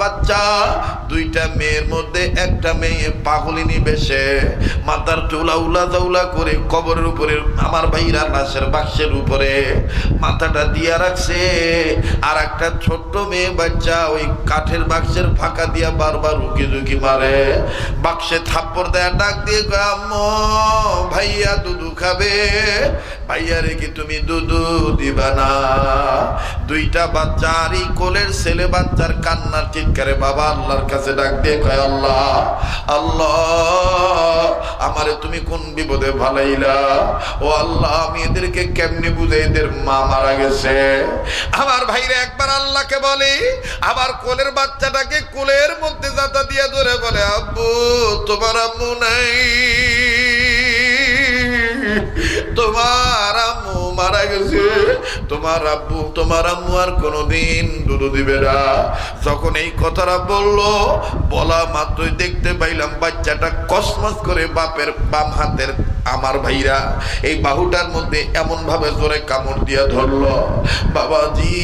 বাচ্চা, দুইটা মেয়ের মধ্যে একটা মেয়ে পাগলিনী বেশে মাথার চুলা উলা জাউলা করে কবরের উপরে, আমার ভাইরা লাশের বাক্সের উপরে মাথাটা দিয়া রাখছে। আর একটা ছোট্ট মেয়ে বাচ্চা ওই কাঠের বাক্সের ফাঁকা দিয়া বারবার উকি ঝুঁকি মারে। বাক্সে থাপ্পড় দেয়া ডাক দিয়ে আম্মু, ভাইয়া দুধু খাবে। ভাইয়া রেখে তুমি দুধু দিবা না? দুইটা বাচ্চা আর এই কোলের ছেলে বাচ্চার কান্নার চিৎকারে বাবা আল্লাহর কাছে ডাক দিয়ে কয়, আল্লাহ আল্লাহ, আমারে তুমি কোন বিপদে ভালাইলা ও আল্লাহ, আমি এদেরকে কেমনি বুঝে এদের মা মারা গেছে। আমার ভাইরা একবার আল্লাহকে বলে, আবার কোলের বাচ্চাটাকে কোলের মধ্যে জাতা দিয়ে ধরে বলে, আব্বু, তোমার আম্মু নাই। তোমার আম্মু মারা গেছে। তোমার আব্বু, তোমার আম্মু আর কোনোদিন দুধু দিবে না। যখন এই কথাটা বলল, বলা মাত্রই দেখতে পাইলাম বাচ্চাটা কসমাস করে বাপের বাম হাতের আমার ভাইরা। এই বাহুটার মধ্যে এমন ভাবে জোরে কামড় দিয়া ধরল। বাবাজি,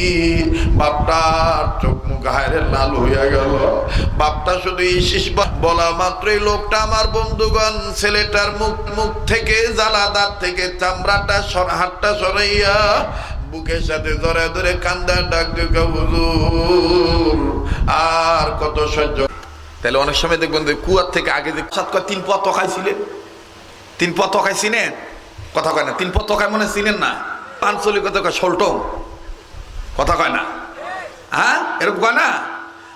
বাপটার চোখ হায়রে লাল হইয়া গেল। বাপটা শুধু শিশ বলা মাত্রই লোকটা আমার বন্ধুগণ, ছেলেটার মুখ মুখ থেকে জ্বালাদার থেকে চামড়াটা সর সরাইয়া বুকের সাথে ধরে ধরে কান্দা ডাক হুজুর, আর কত সহ্য তাহলে অনেক সময় দেখবেন যে কুয়ার থেকে আগে যে সাত কয়, তিন পথ খাইছিলেন তিন পথ খাই চিনেন? কথা কয় না, তিন পথ খাই মনে চিনেন না। পাঁচলি কথা কয় সল্টম কথা কয় না। হ্যাঁ? এরকম কয় না?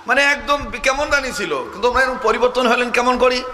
মানে একদম কেমন রানী ছিল, কিন্তু আমরা এরকম পরিবর্তন হলেন কেমন করি?